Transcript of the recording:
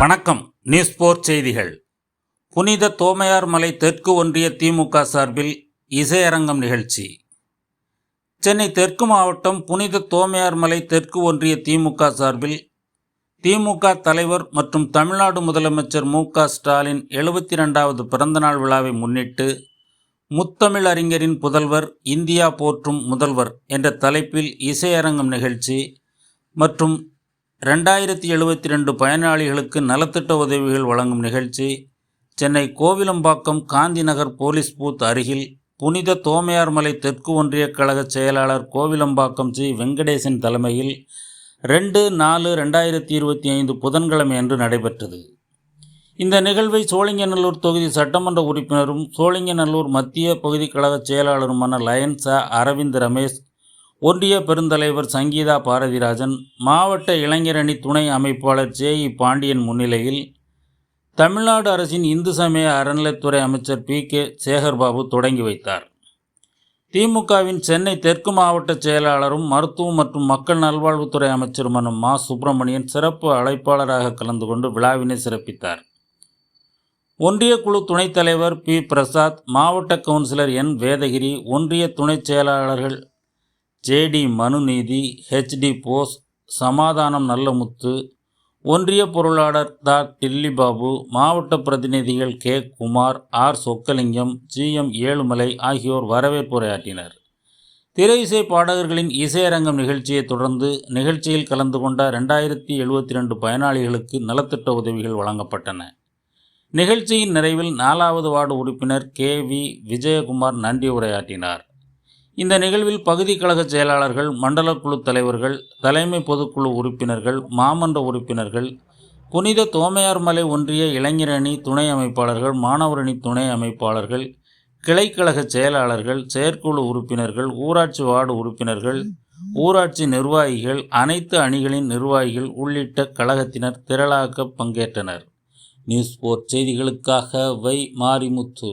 வணக்கம். நியூஸ் போர் செய்திகள். புனித தோமையார் மலை தெற்கு ஒன்றிய திமுக சார்பில் இசையரங்கம் நிகழ்ச்சி. சென்னை தெற்கு மாவட்டம் புனித தோமையார் மலை தெற்கு ஒன்றிய திமுக சார்பில் திமுக தலைவர் மற்றும் தமிழ்நாடு முதலமைச்சர் மு க ஸ்டாலின் எழுபத்தி ரெண்டாவது பிறந்தநாள் விழாவை முன்னிட்டு முத்தமிழ் அறிஞரின் புதல்வர் இந்தியா போற்றும் முதல்வர் என்ற தலைப்பில் இசையரங்கம் நிகழ்ச்சி மற்றும் ரெண்டாயிரத்தி எழுபத்தி ரெண்டு பயனாளிகளுக்கு நலத்திட்ட உதவிகள் வழங்கும் நிகழ்ச்சி சென்னை கோவிலம்பாக்கம் காந்தி நகர் போலீஸ் பூத் அருகில் புனித தோமையார்மலை தெற்கு ஒன்றிய கழக செயலாளர் கோவிலம்பாக்கம் ஜி வெங்கடேசன் தலைமையில் ரெண்டு நாலு ரெண்டாயிரத்தி இருபத்தி ஐந்து புதன்கிழமை அன்று நடைபெற்றது. இந்த நிகழ்வை சோழிங்கநல்லூர் தொகுதி சட்டமன்ற உறுப்பினரும் சோழிங்கநல்லூர் மத்திய பகுதி கழக செயலாளருமான லயன்சா அரவிந்த் ரமேஷ் ஒன்றிய பெருந்தலைவர் சங்கீதா பாரதிராஜன் மாவட்ட இளைஞரணி துணை அமைப்பாளர் ஜே இ பாண்டியன் முன்னிலையில் தமிழ்நாடு அரசின் இந்து சமய அறநிலைத்துறை அமைச்சர் பி கே சேகர்பாபு தொடங்கி வைத்தார். திமுகவின் சென்னை தெற்கு மாவட்ட செயலாளரும் மருத்துவம் மற்றும் மக்கள் நல்வாழ்வுத்துறை அமைச்சருமான மா. சுப்பிரமணியன் சிறப்பு அழைப்பாளராக கலந்து கொண்டு விழாவினை சிறப்பித்தார். ஒன்றிய குழு துணைத் தலைவர் பி. பிரசாத் மாவட்ட கவுன்சிலர் என். வேதகிரி ஒன்றிய துணைச் செயலாளர்கள் ஜேடி மனுநீதி ஹெச்டி போஸ் சமாதானம் நல்லமுத்து ஒன்றிய பொருளாளர் தா. டில்லிபாபு மாவட்ட பிரதிநிதிகள் K. Kumar R. Chokkalingam G. M. Ezhumalai ஆகியோர் வரவேற்புரையாற்றினர் திரை இசை பாடகர்களின் இசையரங்கம் நிகழ்ச்சியை தொடர்ந்து நிகழ்ச்சியில் கலந்து கொண்ட ரெண்டாயிரத்தி எழுபத்தி ரெண்டு பயனாளிகளுக்கு நலத்திட்ட உதவிகள் வழங்கப்பட்டன. நிகழ்ச்சியின் நிறைவில் நாலாவது வார்டு உறுப்பினர் கே. வி. விஜயகுமார் நன்றி உரையாற்றினார். இந்த நிகழ்வில் பகுதி கழக செயலாளர்கள் மண்டல குழு தலைவர்கள் தலைமை பொதுக்குழு உறுப்பினர்கள் மாமன்ற உறுப்பினர்கள் புனித தோமையார்மலை ஒன்றிய இளைஞரணி துணை அமைப்பாளர்கள் மாணவரணி துணை அமைப்பாளர்கள் கிளைக்கழக செயலாளர்கள் செயற்குழு உறுப்பினர்கள் ஊராட்சி வார்டு உறுப்பினர்கள் ஊராட்சி நிர்வாகிகள் அனைத்து அணிகளின் நிர்வாகிகள் உள்ளிட்ட கழகத்தினர் திரளாக பங்கேற்றனர். நியூஸ் போர்ட் செய்திகளுக்காக வை மாரிமுத்து.